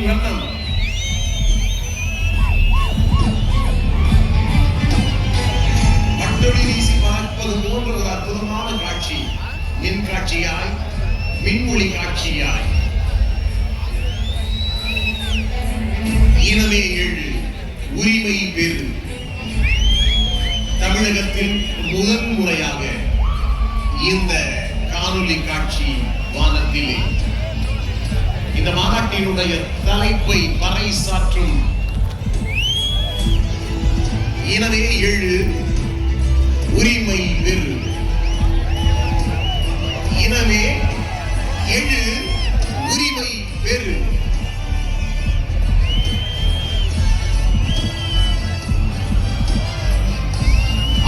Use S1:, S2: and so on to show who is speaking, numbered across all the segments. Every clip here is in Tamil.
S1: காட்சியின் வண்ணம் வீசி பார்ப்பது போன்ற ஒரு அற்புதமான காட்சி மின் காட்சியாய் மின்மொழி காட்சியாய் இனமே எழு உரிமை பெறு தமிழகத்தில் முதல் முறையாக இந்த காணொளி காட்சி வானத்திலே. இந்த மாநாட்டினுடைய தலைப்பை பறைசாற்றும் எனவே எழு உரிமை வெறு. எனவே எழு உரிமை வெறு.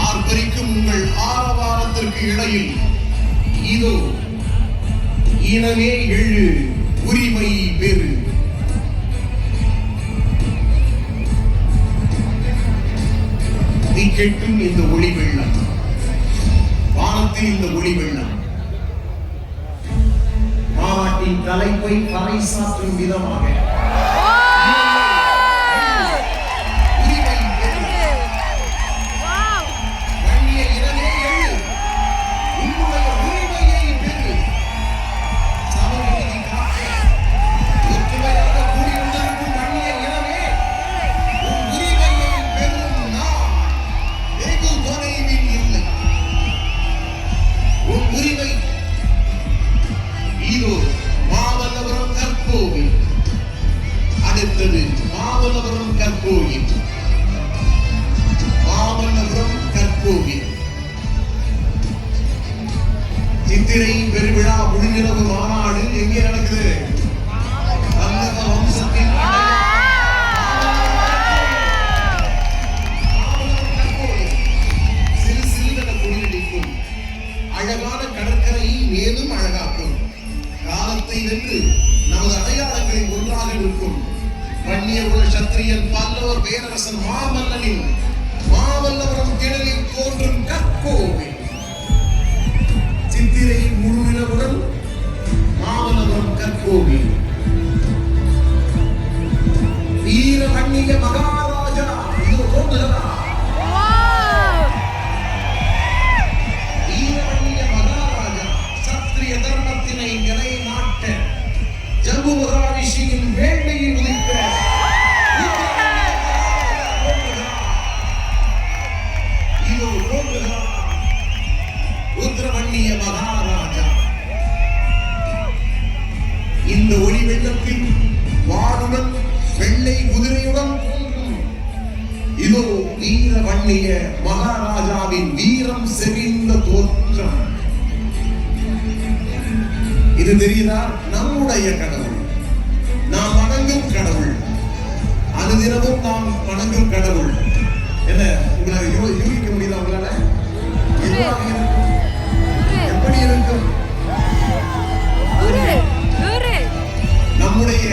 S1: ஆர்ப்பரிக்கும் உங்கள் ஆரவாரத்திற்கு இடையில் இதோ எனவே எழு உரிமை கேட்கும் இந்த ஒளி வெள்ளம். வானத்தில் இந்த ஒளி வெள்ளம். மாநாட்டின் தலைப்பை பறைசாற்றும் விதமாக உதித்த இதோ மகாராஜா. இந்த ஒளி வெள்ளத்தில் வானுடன் வெள்ளை குதிரையுடன் இதோ வீர மகாராஜாவின் வீரம் செறிந்த தோற்றம். இது தெரியுதா? நம்முடைய கடவுள். அனுதினமும் நாம் வணங்கும் கடவுள். என்ன? உங்களை யூகிக்க முடியுதா உங்களால? எதுவாக இருக்கும்? எப்படி இருக்கும்? நம்முடைய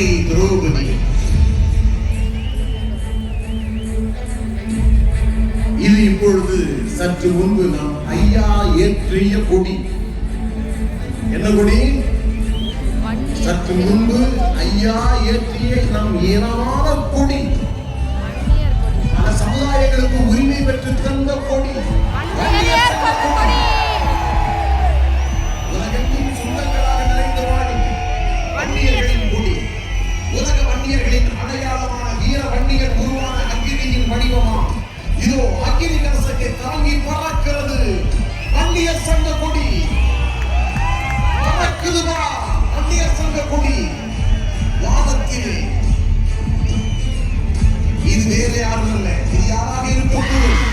S1: அன்னை திரௌபதி இது இப்பொழுது சற்று முன்பு நாம் ஐயா ஏற்றிய கொடி. என்ன கொடி? சற்று முன்பு ஐயா ஏற்றிய நம் ஏராளமான கொடி. பல சமுதாயங்களுக்கு உரிமை பெற்று தந்த கொடி. யாரும் இல்லை. இது யாராக இருக்கக்கூடும்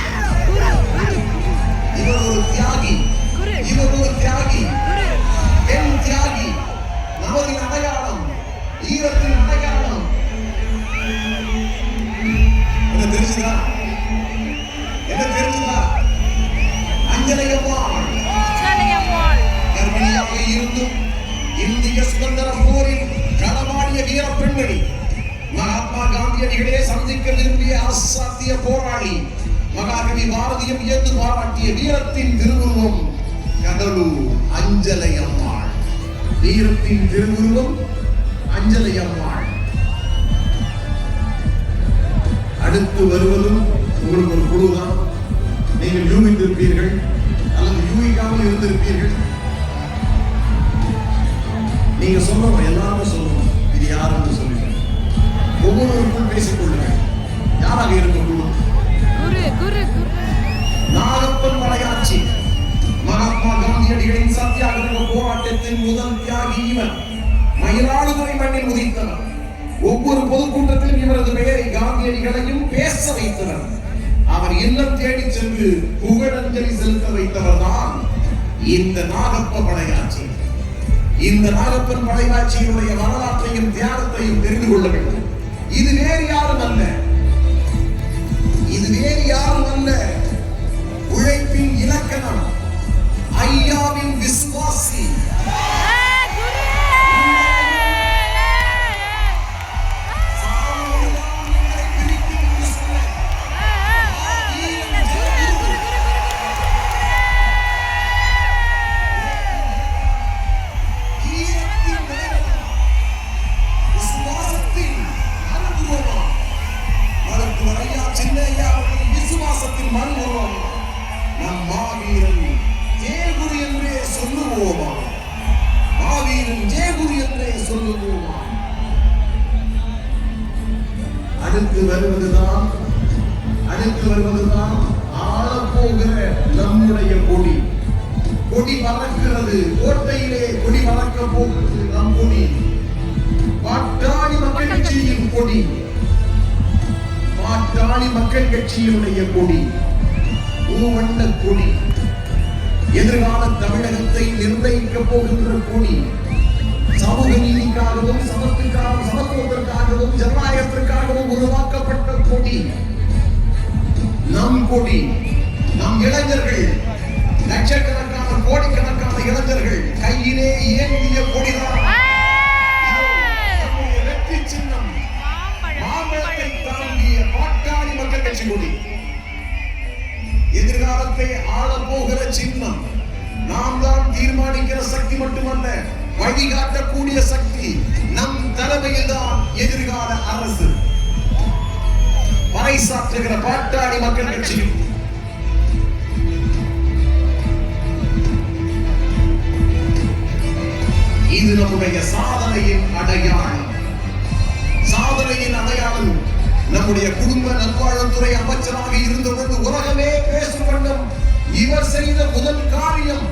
S1: அசாத்திய போராளி மகாகவி பாரதியம் இயந்து பாராட்டிய வீரத்தின் திருவுருவம் கடலூர் அஞ்சலை அம்மாள் வீரத்தின் திருவுருவம் அஞ்சலை அம்மாள் அடுத்து வருவதும் உங்களுக்கு ஒரு குழுதான். நீங்கள் யூகித்திருப்பீர்கள் அல்லது யூகிக்காமல் இருந்திருப்பீர்கள். நீங்க சொல்லணும் எல்லாருமே சொல்லணும் இது யாருன்னு சொல்லுங்க. ஒவ்வொருவருக்கும் பேசிக்கொள்ளுங்கள். யாராக
S2: குரு.
S1: நாகப்பன் மலையாட்சி மகாத்மா காந்தியடிகளின் சத்தியாகிரக போராட்டத்தின் முதல் தியாகி இவர். மயிலாடுதுறை மண்ணில் உதித்தவர். ஒவ்வொரு பொதுக்கூட்டத்திலும் இவரது பெயரை காந்தியடிகளையும் பேச வைத்தவர். அவர் இல்லம் தேடி சென்று புகழஞ்சலி செலுத்த வைத்தவர் தான் இந்த நாகப்ப படையாட்சி இந்த நாகப்பன் படையாட்சியினுடைய வரலாற்றையும் தியாகத்தையும் தெரிந்து கொள்ள வேண்டும். இது வேறு யாரும் அல்ல. இந்த வேறு யாரும் அல்ல கொடி பறக்கிறது. கோட்டையிலே கொடி பறக்க போகிறது நம் கொடி. பாட்டாளி மக்கள் கட்சியின் கொடி. பாட்டாளி மக்கள் கட்சியினுடைய கொடி. மூவண்ண கொடி. எதிர்கால தமிழகத்தை நிர்ணயிக்க போகின்ற கொடி. சமூக நீதிக்காகவும் சமத்துக்காகவும் சமத்துவத்திற்காகவும் ஜனநாயகத்திற்கு மட்டுமல்ல வழிகாட்டக்கூடிய சக்தி நம் தலைமையில் தான் எதிர்கால அரசு. பறைசாற்றுகிற பாட்டாளி மக்கள் கட்சியும் இது நம்முடைய சாதனையின் அடையாளம். சாதனையின் அடையாளம் நம்முடைய குடும்ப நல்வாழ்வுத்துறை அமைச்சராக இருந்தபோது உலகமே பேசும் வண்ணம் இவர் செய்த முதல் காரியம்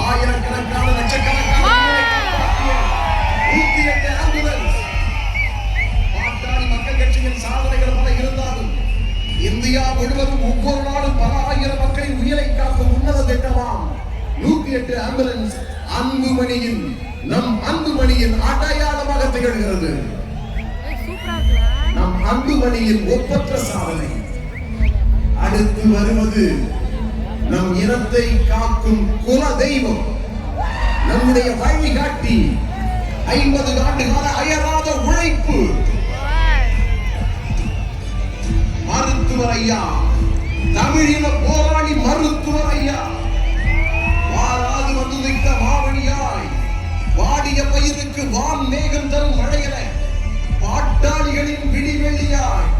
S1: ஆயிரக்கணக்கான லட்சக்கணக்கான நூத்தி எட்டு ஆம்புலன்ஸ். பாட்டாளி மக்கள் கட்சியின் சாதனைகள் பல இருந்தாலும் இந்தியா முழுவதும் ஒவ்வொரு நாளும் பல ஆயிரம் மக்களின் உயிரை காக்கும் உன்னத திட்டமாம். நூத்தி எட்டு ஆம்புலன்ஸ் அன்புமணியின் நம் அன்புமணியின் அடையாளமாக திகழ்கிறது. நம் அன்புமணியின் ஒப்பற்ற சாதனை. அடுத்து வருவது நம் இனத்தை காக்கும் குல தெய்வம் நம்முடைய வழிகாட்டி ஐம்பது ஆண்டு கால அயராத உழைப்பு. மருத்துவர் ஐயா தமிழின போராளி மருத்துவர் ஐயா வாராது வந்து நிற்க மாவணியாய் வாடிய பயிருக்கு வான் மேகம் தரும் மழையென பாட்டாளிகளின் விடிவெளியாய்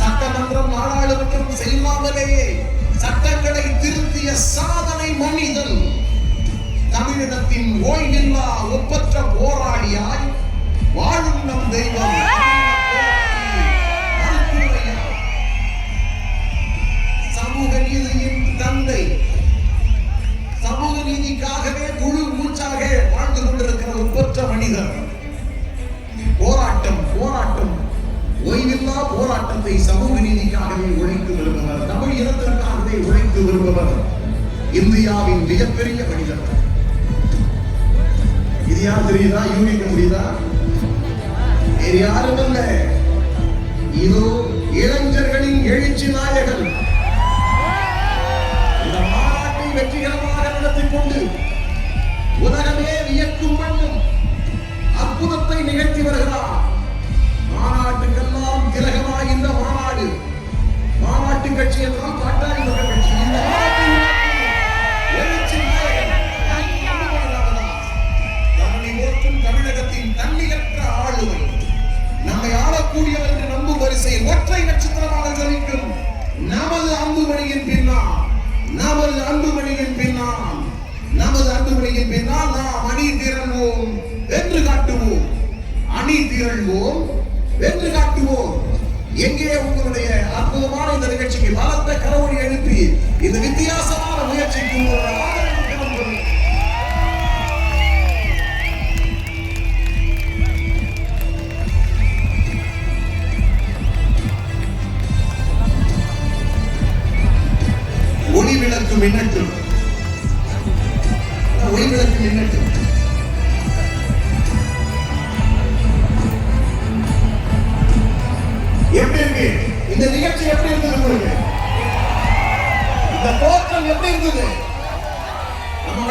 S1: சட்டமன்றம் நாடாளுமன்றம் செல்லாமலேயே சட்டங்களை திருத்திய சாதனை மனிதன். தமிழினத்தின் ஓய்வில்லா ஒப்பற்ற நாட்டை உழைத்து வருபவர் இந்தியாவின் மிகப்பெரிய மனிதர் இது யார் தெரியுதா? யூகிக்க முடியுதா வேறு யாரும் அல்ல இதோ இளைஞர்களின் எழுச்சி நாயகன். இந்த மாநாட்டை வெற்றிகரமாக நடத்தி கொண்டு உலகமே வியக்கும் வண்ணம் அற்புதத்தை நிகழ்த்தி வருகிறார். அணி திகழ்வோம் வென்று காட்டுவோம். எங்கே உங்களுடைய அற்புதமான இந்த நிகழ்ச்சிக்கு பலத்த கரவொலி எழுப்பி இந்த வித்தியாசமான முயற்சிக்கு ஒளி விளக்கு மின்னட்டும்